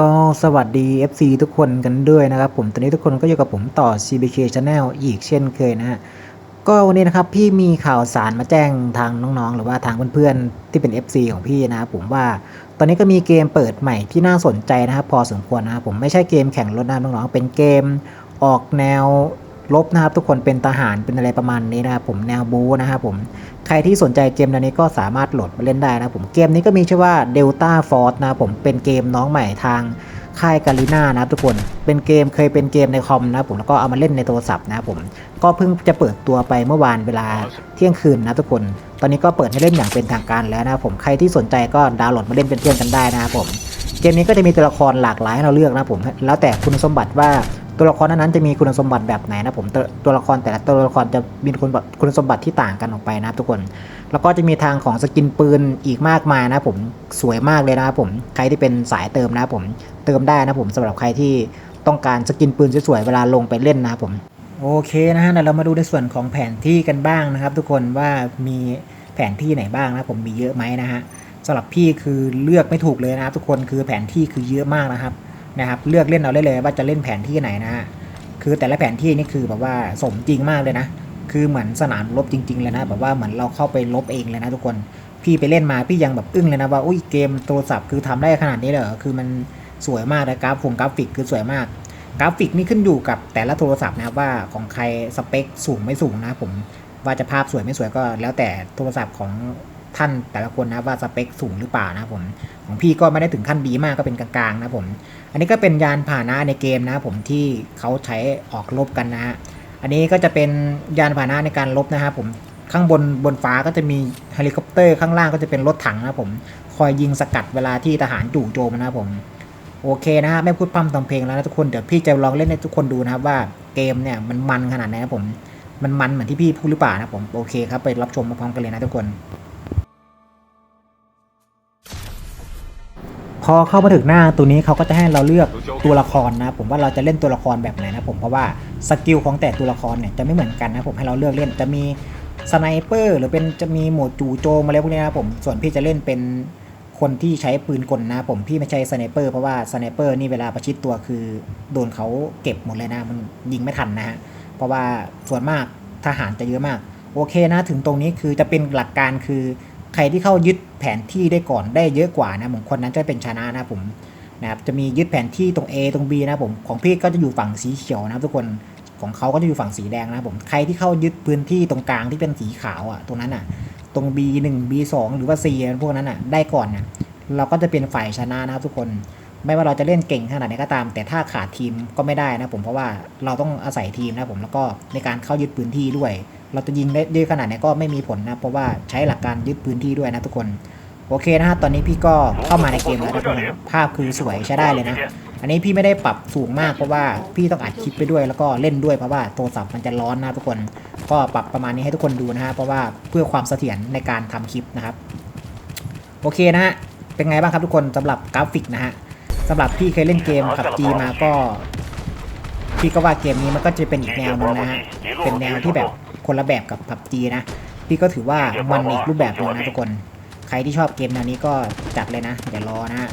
ก็สวัสดี FC ทุกคนกันด้วยนะครับผมตอนนี้ทุกคนก็อยู่กับผมต่อ CBK Channel อีกเช่นเคยนะฮะก็วันนี้นะครับพี่มีข่าวสารมาแจ้งทางน้องๆ หรือว่าทางเพื่อนๆ ที่เป็น FC ของพี่นะครับผมว่าตอนนี้ก็มีเกมเปิดใหม่ที่น่าสนใจนะครับพอสมควรนะครับผมไม่ใช่เกมแข่งรถนะน้องๆเป็นเกมออกแนว ลบนะครับ ทุกคนเป็นทหารเป็นอะไรประมาณนี้นะครับผมแนวบูนะครับผมใครที่สนใจเกมนวนี้ก็สามารถโหลดมาเล่นได้นะผมเกมนี้ก็มีชื่อว่า Delta Force นะผมเป็นเกมน้องใหม่ทางค่ายกาลิน่านะครับทุกคน เป็นเกมเคยเป็นเกมในคอมนะผมแล้วก็เอามาเล่นในโทรศัพท์นะผม ก็เพิ่งจะเปิดตัวไปเมื่อวานเวลาเที่ยงคืนนะทุกคน ตอนนี้ก็เปิดให้เล่นอย่างเป็นทางการแล้วนะผมใครที่สนใจก็ดาวน์โหลดมาเล่นเป็นเพื่อนกันได้นะผม เกมนี้ก็จะมีตัวละครหลากหลายให้เราเลือกนะผม แล้วแต่คุณสมบัติว่า ตัวละครนั้นๆจะมีคุณสมบัติแบบไหนนะผมตัวตัวละครแต่ละตัวละครจะมีคุณคุณสมบัติที่ต่างกันออกไปนะครับทุกคน แล้วก็จะมีทางของสกินปืนอีกมากมายนะผมสวยมากเลยนะครับผมใครที่เป็นสายเติมนะผมเติมได้นะผมสำหรับใครที่ต้องการสกินปืนสวยๆเวลาลงไปเล่นนะครับผมโอเคนะฮะเดี๋ยวเรามาดูในส่วนของแผนที่กันบ้างนะครับ ทุกคนว่ามีแผนที่ไหนบ้างนะผมมีเยอะไหมนะฮะสำหรับพี่คือเลือกไม่ถูกเลยนะครับทุกคนคือแผนที่คือเยอะมากนะครับ นะครับเลือกเล่นเอาได้เลยว่าจะเล่นแผนที่ไหนนะฮะคือแต่ละแผนที่นี่คือแบบว่าสมจริงมากเลยนะ คือเหมือนสนามรบจริง ๆ เลยนะแบบว่าเหมือนเราเข้าไปลบเองเลยนะทุกคนพี่ไปเล่นมาพี่ยังแบบอึ้งเลยนะว่าอุ้ยเกมโทรศัพท์คือทำได้ขนาดนี้เลยเหรอคือมันสวยมากเลยกราฟผมกราฟิกคือสวยมาก กราฟิกนี่ขึ้นอยู่กับแต่ละโทรศัพท์นะครับว่าของใครสเปคสูงไม่สูงนะผมว่าจะภาพสวยไม่สวยก็แล้วแต่โทรศัพท์ของ ท่านแต่ละคนนะว่าสเปคสูงหรือเปล่านะผมของพี่ก็ไม่ได้ถึงขั้นดีมากก็เป็นกลางๆนะผมอันนี้ก็เป็นยานพาหนะในเกมนะผมที่เขาใช้ออกรบกันนะฮะอันนี้ก็จะเป็นยานพาหนะในการลบนะครับผมข้างบนบนฟ้าก็จะมีเฮลิคอปเตอร์ข้างล่างก็จะเป็นรถถังนะผมคอยยิงสกัดเวลาที่ทหารจู่โจมนะผมโอเคนะฮะไม่พูดพร่ำทำเพลงแล้วนะทุกคนเดี๋ยวพี่จะลองเล่นให้ทุกคนดูนะครับว่าเกมเนี่ยมันมันขนาดไหนนะผมมันมันเหมือนที่พี่พูดหรือเปล่านะผมโอเคครับไปรับชมมาพร้อมกันเลยนะทุกคน อเข้ามาถึงหน้าตัวนี้เขาก็จะให้เราเลือกตัวละครนะ ผมว่าเราจะเล่นตัวละครแบบไหนนะผมเพราะว่าสกิลของแต่ตัวละครเนี่ยจะไม่เหมือนกันนะผมให้เราเลือกเล่นจะมีสไนเปอร์หรือเป็นจะมีโหมดจู่โจมอะไรพวกนี้นะผมส่วนพี่จะเล่นเป็นคนที่ใช้ปืนกลนะผมพี่ไม่ใช่สไนเปอร์เพราะว่าสไนเปอร์นี่เวลาประชิดตัวคือโดนเขาเก็บหมดเลยนะ มันยิงไม่ทันนะฮะเพราะว่าส่วนมากทหารจะเยอะมาก โอเคนะถึงตรงนี้คือจะเป็นหลักการคือ ใครที่เข้ายึดแผนที่ได้ก่อนได้เยอะกว่านะผมคนนั้นจะเป็นชนะนะผมนะครับจะมียึดแผนที่ตรง A ตรง B นะผมของพี่ก็จะอยู่ฝั่งสีเขียวนะทุกคนของเขาก็จะอยู่ฝั่งสีแดงนะผมใครที่เข้ายึดพื้นที่ตรงกลางที่เป็นสีขาวอะตรงนั้นอะ ตรง B1 B2 หรือว่า C พวกนั้นอะได้ก่อนนี่ยเราก็จะเป็นฝ่ายชนะนะครับทุกคนไม่ว่าเราจะเล่นเก่งขนาดไหนก็ตาม แต่ถ้าขาดทีมก็ไม่ได้นะผมเพราะว่าเราต้องอาศัยทีมนะผมแล้วก็ในการเข้ายึดพื้นที่ด้วย เราจะยิงได้เยอะขนาดไหนก็ไม่มีผลนะ เพราะว่าใช้หลักการยึดพื้นที่ด้วยนะทุกคน โอเคนะฮะ ตอนนี้พี่ก็เข้ามาในเกมแล้วนะทุกคนภาพคือสวยใช้ได้เลยนะ อันนี้พี่ไม่ได้ปรับสูงมากเพราะว่าพี่ต้องอัดคลิปไปด้วยแล้วก็เล่นด้วยเพราะว่าโทรศัพท์มันจะร้อนนะทุกคน ก็ปรับประมาณนี้ให้ทุกคนดูนะฮะ เพราะว่าเพื่อความเสถียรในการทำคลิปนะครับ โอเคนะฮะ เป็นไงบ้างครับทุกคนสำหรับกราฟิกนะฮะสำหรับพี่เคยเล่นเกมขับจีมาก็พี่ก็ว่าเกมนี้มันก็จะเป็นอีกแนวหนึงนะฮะ เป็นแนวที่แบบ คนละแบบกับพับจีนะ พี่ก็ถือว่ามันอีกรูปแบบหนึงนะทุกคน ใครที่ชอบเกมแนวนี้ก็จัดเลยนะ อย่ารอนะฮะ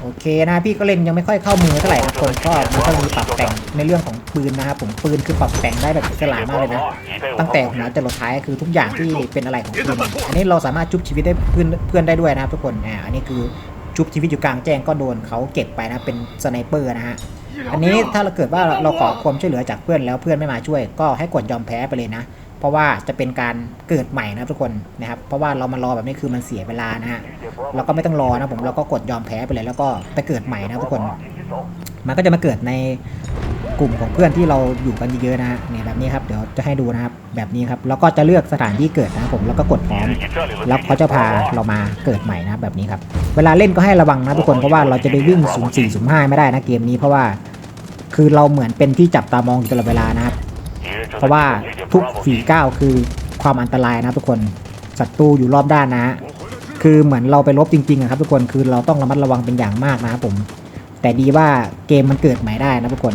โอเคนะพี่ก็เล่นยังไม่ค่อยเข้ามือเท่าไหร่นะคนก็มันก็มีปรับแต่งในเรื่องของปืนนะครับผมปืนคือปรับแต่งได้แบบอิสระมากเลยนะ ตั้งแต่หัวจรดท้ายคือทุกอย่างที่เป็นอะไรของปืนอันนี้เราสามารถชุบชีวิตได้เพื่อนเพื่อนได้ด้วยนะครับทุกคนอ่าอันนี้คือชุบชีวิตอยู่กลางแจ้งก็โดนเขาเก็บไปนะเป็นสไนเปอร์นะฮะ อันนี้ถ้าเราเกิดว่าเราขอความช่วยเหลือจากเพื่อนแล้วเพื่อนไม่มาช่วย ก็ให้กดยอมแพ้ไปเลยนะ เพราะว่าจะเป็นการเกิดใหม่นะทุกคนนะครับ เพราะว่าเรามารอแบบนี้คือมันเสียเวลานะฮะเราก็ไม่ต้องรอนะผมเราก็กดยอมแพ้ไปเลย แล้วก็ไปเกิดใหม่นะทุกคน มันก็จะมาเกิดใน กลุ่มของเพื่อนที่เราอยู่กันเยอะๆนะฮะเนี่ยแบบนี้ครับเดี๋ยวจะให้ดูนะครับแบบนี้ครับแล้วก็จะเลือกสถานที่เกิดนะครับผมแล้วก็กดพร้อมแล้วเขาจะพาเรามาเกิดใหม่นะครับแบบนี้ครับเวลาเล่นก็ให้ระวังนะทุกคนเพราะว่าเราจะไปวิ่ง0 4 0 5ไม่ได้นะเกมนี้เพราะว่าคือเราเหมือนเป็นที่จับตามองอยู่ตลอดเวลานะครับเพราะว่าทุกฝีก้าวคือความอันตรายนะทุกคนศัตรูอยู่รอบด้านนะคือเหมือนเราไปรบจริงๆครับทุกคนคือเราต้องระมัดระวังเป็นอย่างมากนะครับผม แต่ดีว่าเกมมันเกิดใหม่ได้นะทุกคน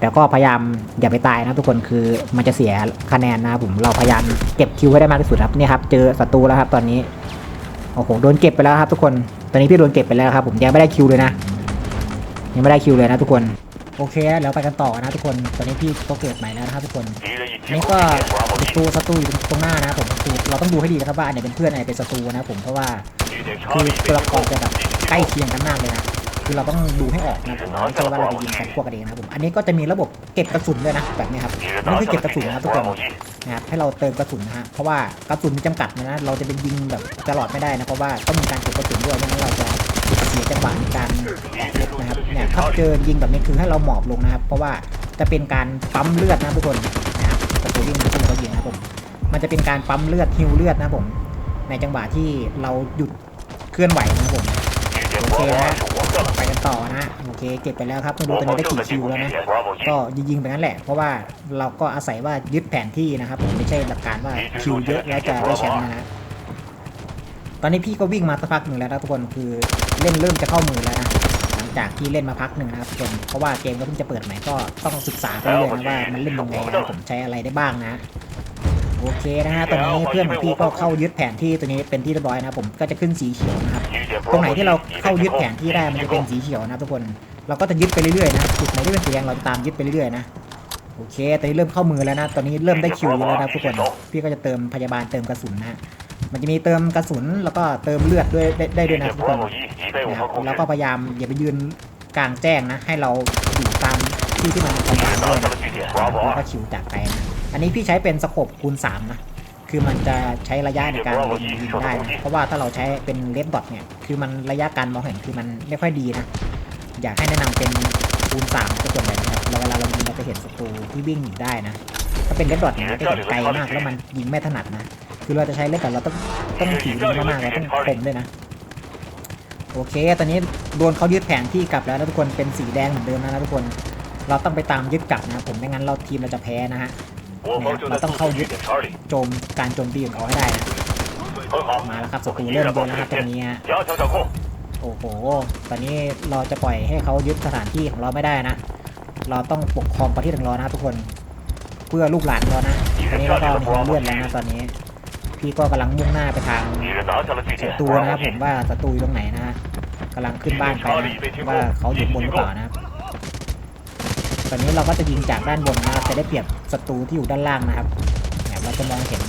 แต่ก็พยายามอย่าไปตายนะทุกคนคือมันจะเสียคะแนนนะผมเราพยายามเก็บคิวให้ได้มากที่สุดครับนี่ครับเจอศัตรูแล้วครับตอนนี้โอ้โหโดนเก็บไปแล้วครับทุกคนตอนนี้พี่โดนเก็บไปแล้วครับผมยังไม่ได้คิวเลยนะ ยังไม่ได้คิวเลยนะทุกคนโอเคแล้วไปกันต่อนะทุกคนตอนนี้พี่ก็เกิดใหม่แล้วนะครับทุกคนนี่ก็ศัตรูศัตรูอยู่ตรงหน้านะผมเราต้องดูให้ดีนะครับว่าอันไหนเป็นเพื่อนอันไหนเป็นศัตรูนะผมเพราะว่าคือตัวละครจะแบบใกล้เคียงกันมากเลยนะือเราต้องดูให้ออกนะผมไม่ใช่ว่าเราไปยิงของพวกกระเองนะผมอันนี้ก็จะมีระบบเก็บกระสุนด้วยนะแบบนี้ครับนี่คือเก็บกระสุนนะทุกคนนะครับให้เราเติมกระสุนนะฮะเพราะว่ากระสุนมีจำกัดนะ เราจะเป็นยิงแบบตลอดไม่ได้นะเพราะว่าต้องมีการเก็บกระสุนด้วยไม่งั้นเราจะเสียจังหวะในการรบนะครับเนี่ยถ้าเจอยิงแบบนี้คือให้เราหมอบลงนะครับ เพราะว่าจะเป็นการปั๊มเลือดนะทุกคนนะครับกระสุนยิงกระสุนก็ยิงนะผมมันจะเป็นการปั๊มเลือดฮิวเลือดนะผมในจังหวะที่เราหยุดเคลื่อนไหวนะผมโอเคนะ ต่อนะโอเคเก็บไปแล้วครับไม่รู้ตอนนี้ได้กี่คิวแล้วนะก็ยิงๆไปนั้นแหละ เพราะว่าเราก็อาศัยว่ายึดแผนที่นะครับไม่ใช่หลักการว่าคิวเยอะแล้วจะได้แชมป์นะตอนนี้พี่ก็วิ่งมาสักพักหนึ่งแล้วนะทุกคนคือเล่นเริ่มจะเข้ามือแล้วนะหลังจากที่เล่นมาพักหนึ่งนะครับทุกคนเพราะว่าเกมก็เพิ่งจะเปิดใหม่ก็ต้องศึกษาไปเรื่อยนะว่ามันเล่นยังไงผมใช้อะไรได้บ้างนะ โอเคนะฮะตอนนี้เพื่อนของพี่ก็เข้ายึดแผนที่ตัวนี้เป็นที่เรียบร้อยนะผมก็จะขึ้นสีเขียวนะครับตรงไหนที่เราเข้ายึดแผนที่ได้มันจะเป็นสีเขียวนะทุกคนเราก็จะยึดไปเรื่อยๆนะจุดไหนที่เป็นสีแดงเราจะตามยึดไปเรื่อยๆนะโอเคตอนนี้เริ่มเข้ามือแล้วนะ ตอนนี้เริ่มได้คิวแล้วนะทุกคนพี่ก็จะเติมพยาบาลเติมกระสุนนะมันจะมีเติมกระสุนแล้วก็เติมเลือดด้วยได้ด้วยนะทุกคนแล้วก็พยายามอย่าไปยืนกลางแจ้งนะ ให้เราอยู่ตามที่ที่มันเป็ำงานด้วยนะแล้วก็คิวจากไปนะ อันนี้พี่ใช้เป็นสโคปคูณ3นะคือมันจะใช้ระยะในการเล็งยิงได้นะเพราะว่าถ้าเราใช้เป็นเลดดอทเนี่ยคือมันระยะการมองเห็นคือมันไม่ค่อยดีนะอยากให้แนะนำเป็นคูณ3ก็ส่วนใหญ่นะครับแล้วเวลาเรายิงเราจะเห็นศัตรูที่วิ่งหนีได้นะ ถ้าเป็นเลดดอทเนี่ยมันจะเห็นไกลมากแล้วมันยิงไม่ถนัดนะคือเราจะใช้เลดดอทเราต้องต้องถือยิงมากๆเราต้องคมด้วยนะโอเค ตอนนี้โดนเขายึดแผนที่กลับแล้วนะทุกคนเป็นสีแดงเหมือนเดิมแล้วนะทุกคน เราต้องไปตามยึดกลับนะครับผมไม่งั้นเราทีมเราจะแพ้นะฮะ นะเราต้องเข้ายึดโจมการโจมตีของเขาให้ได้นะมาแล้วครับสกูเริ่มเยแล้วครับตรงนี้ฮะโอ้โห ตอนนี้เราจะปล่อยให้เขายึดสถานที่ของเราไม่ได้นะ เราต้องปกครองประเทศของเรานะทุกคน เพื่อลูกหลานเรานะ ตอนนี้เราก็มีเลือดแล้วนะตอนนี้ พี่ก็กำลังมุ่งหน้าไปทางศัตรูนะครับผมว่าศัตรูอยู่ตรงไหนนะฮะกำลังขึ้นบ้านไปว่าเขาอยู่บนหรือเปล่านะครับ ตอนนี้เราก็จะยิงจากด้านบนนะครับจะได้เปรียบศัตรูที่อยู่ด้านล่างนะครับเราจะมองเห็น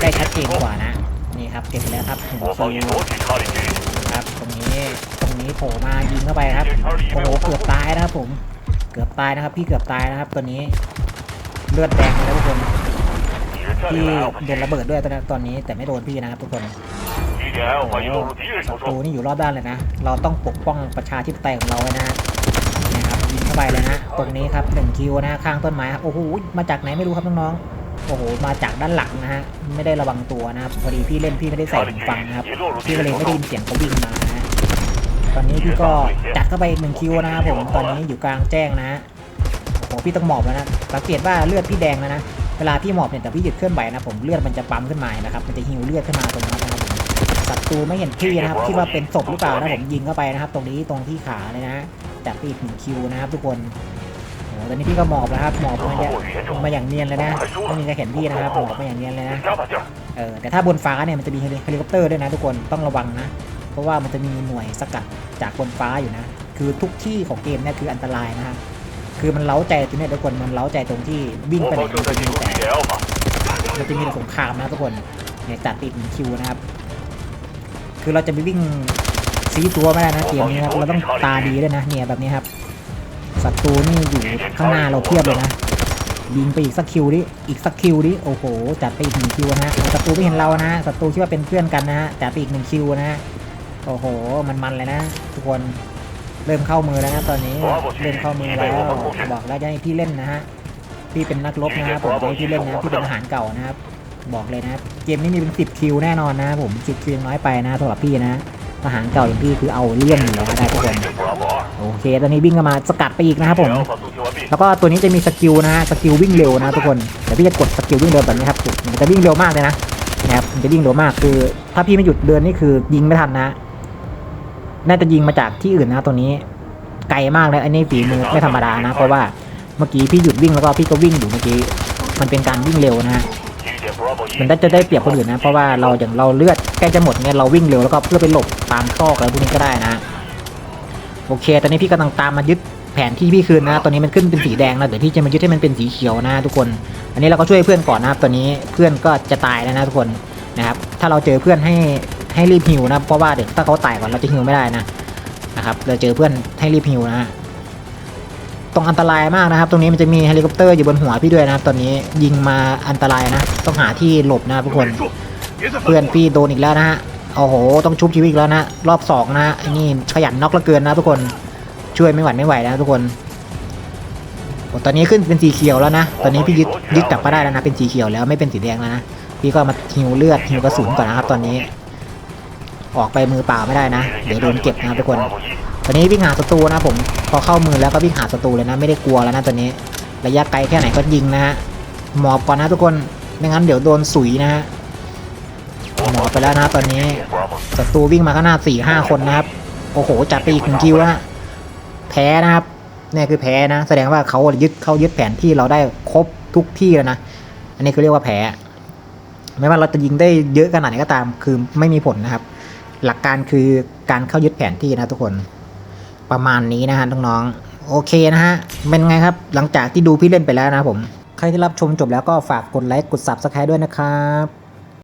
ได้ชัดเจนกว่านะนี่ครับเก็บแล้วครับถึงคิครับตรงนี้ตรงนี้โผล่มายิงเข้าไปครับโอ้โหเกือบตายนะครับผมเกือบตายนะครับ พี่เกือบตายนะครับ ตัวนี้เลือดแดงแล้ทุกคนที่โดนระเบิดด้วยตอนนี้แต่ไม่โดนพี่นะครับทุกคนศัตรูนี่อยู่รอบด้านเลยนะ เราต้องปกป้องประชาธิปไตยของเราไว้นะ ไปเลยนะตรงนี้ครับ1คิวนะข้างต้นไม้ครับโอ้โหมาจากไหนไม่รู้ครับน้องๆโอ้โหมาจากด้านหลังนะฮะไม่ได้ระวังตัวนะครับพอดีพี่เล่นพี่ไม่ได้ใส่หูฟังนะครับพี่ก็เลยไม่ได้ยินเสียงเขาบินมานะตอนนี้พี่ก็จัดเข้าไปอีหนึ่งคิวนะครับผมตอนนี้อยู่กลางแจ้งนะโอ้โหพี่ต้องหมอบแล้วนะสังเกตว่าเลือดพี่แดงแล้วนะเวลาพี่หมอบเนี่ยแต่พี่หยุดเคลื่อนไหวนะผมเลือดมันจะปั๊มขึ้นมานะครับมันจะหิวเลือดขึ้นมาตรงนั้นนะครับผมศัตรูไม่เห็นพี่นะครับคิดว่าเป็นศพหรือเปล่านะผมยิงเข้าไปนะครับ ตรงนี้ตรงที่ขาเลยนะ จากพี่อีกหนึ่งคิวนะครับทุกคนโอ้ตอนนี้พี่ก็หมอบแล้วครับหมอบมาอย่างมาอย่างเนียนเลยนะไม่มีใครเห็นพี่นะครับหมอบมาอย่างเนียนเลยนะเออแต่ถ้าบนฟ้าเนี่ยมันจะมีเฮลิคอปเตอร์ด้วยนะทุกคนต้องระวังนะเพราะว่ามันจะมีหน่วยสกัดจากบนฟ้าอยู่นะ คือทุกที่ของเกมเนี่ยคืออันตรายนะครับคือมันเล้าใจตรงนี้ทุกคนมันเล้าใจตรงที่วิ่งไปไหนมันจะมีแต่มัจะมีแต่สงครามนะทุกคนเนี่ยจัดติดคิวนะครับ คือเราจะไปวิ่ง ซีตัวไม่ได้นะเกมนี้นะครับเราต้องตาดีด้วยนะเนี่ยแบบนี้ครับศัตรูนี่อยู่ข้างหน้าเราเพียบเลยนะยิงไปอีกสักคิวดิอีกสักคิวดิโอ้โหจัดไปอีกหนึ่งคิวนะฮะศัตรูไม่เห็นเรานะศัตรูคิดว่าเป็นเพื่อนกันนะฮะจัดไปอีกหนึ่งคิวนะฮะโอ้โหมันมันๆเลยนะ ทุกคนเริ่มเข้ามือแล้วนะตอนนี้เริ่มเข้ามือแล้วบอกแล้วจะให้พี่เล่นนะฮะพี่เป็นนักรบนะครับผมจะให้พี่เล่นนะพี่เป็นทหารเก่านะครับบอกเลยนะครับเกมนี้มีเป็น10คิวแน่นอนนะครับผม10คิวยังน้อยไปนะสำหรับพี่นะ ทหารเก่าอย่งพี่คือเอาเลี่องอยู่แล้วได้ทุกคนโอเค ตอนนี้วิ่งเข้ามาสกัดไปอีกนะครับผม แล้วก็ตัวนี้จะมีสกิลนะฮะสกิลวิ่งเร็วนะทุกคนเดี๋ยวพี่จะกดสกิลวิ่งเร็วแบบนี้ครับมันจะวิ่งเร็วมากเลยนะนะครับมันจะวิ่งเร็วมากคือ ถ้าพี่ไม่หยุดเดินนี่คือยิงไม่ทันนะน่าจะยิงมาจากที่อื่นนะตัวนี้ไกลมากเลยอันนี้ฝีมือไม่ธรรมดานะเพราะว่าเมื่อกี้พี่หยุดวิ่งแล้วก็พี่ก็วิ่งอยู่เมื่อกี้มันเป็นการวิ่งเร็วนะ มัน，ได้จะได้เปรียบคนอื่นนะ เพราะว่าเราอย่างเราเลือดใกล้จะหมดเนี่ยเราวิ่งเร็วแล้วก็เพื่อไปหลบตามซอกอะไรพวกนี้ก็ได้นะ โอเค ตอนนี้พี่กำลังตามมายึดแผนที่พี่คืนนะ ตอนนี้มันขึ้นเป็นสีแดงแล้วเดี๋ยวพี่จะมายึดให้มันเป็นสีเขียวนะทุกคน อันนี้เราก็ช่วยเพื่อนก่อนนะครับ ตอนนี้เพื่อนก็จะตายแล้วนะทุกคนนะครับ ถ้าเราเจอเพื่อนให้ให้รีบฮิวนะ เพราะว่าเดี๋ยวถ้าเขาตายก่อนเราจะฮิวไม่ได้นะนะครับ เราเจอเพื่อนให้รีบฮิวนะ ตรงอันตรายมากนะครับ ตรงนี้มันจะมีเฮลิคอปเตอร์อยู่บนหัวพี่ด้วยนะครับตอนนี้ยิงมาอันตรายนะ ต้องหาที่หลบนะทุกคน เพื่อนพี่โดนอีกแล้วนะฮะโอ้โห ต้องชุบชีวิตอีกแล้วนะ รอบสองนะไอ้นี่ขยันน็อกเหลือเกินนะทุกคนช่วยไม่หวั่นไม่ไหวนะทุกคนตอนนี้ขึ้นเป็นสีเขียวแล้วนะ ตอนนี้พี่ยึดยึดกลับมาได้แล้วนะ เป็นสีเขียวแล้วไม่เป็นสีแดงแล้วนะ พี่ก็มาฮิวเลือดฮิวกระสุนก่อนนะครับ ตอนนี้ ออกไปมือเปล่าไม่ได้นะ เดี๋ยวโดนเก็บนะครับทุกคน ตอนนี้วิ่งหาศัตรูนะผม พอเข้ามือแล้วก็วิ่งหาศัตรูเลยนะไม่ได้กลัวแล้วนะตอนนี้ ระยะไกลแค่ไหนก็ยิงนะฮะหมอบก่อนนะทุกคนไม่งั้นเดี๋ยวโดนสุยนะฮะหมอบไปแล้วนะตอนนี้ศัตรูวิ่งมาข้างหน้าสี่ห้าคนนะครับโอ้โหจัดไปอีกหนึ่งคิวแล้วฮะแพ้นะครับเนี่ยคือแพ้นะ แสดงว่าเขายึดเขายึดแผนที่เราได้ครบทุกที่แล้วนะอันนี้คือเรียกว่าแพ้ไม่ว่าเราจะยิงได้เยอะขนาดไหนก็ตาม คือไม่มีผลนะครับ หลักการคือการเข้ายึดแผนที่นะทุกคน ประมาณนี้นะฮะน้องๆโอเคนะฮะเป็นไงครับหลังจากที่ดูพี่เล่นไปแล้วนะผมใครที่รับชมจบแล้วก็ฝากกดไลค์กด subscribe ด้วยนะครับ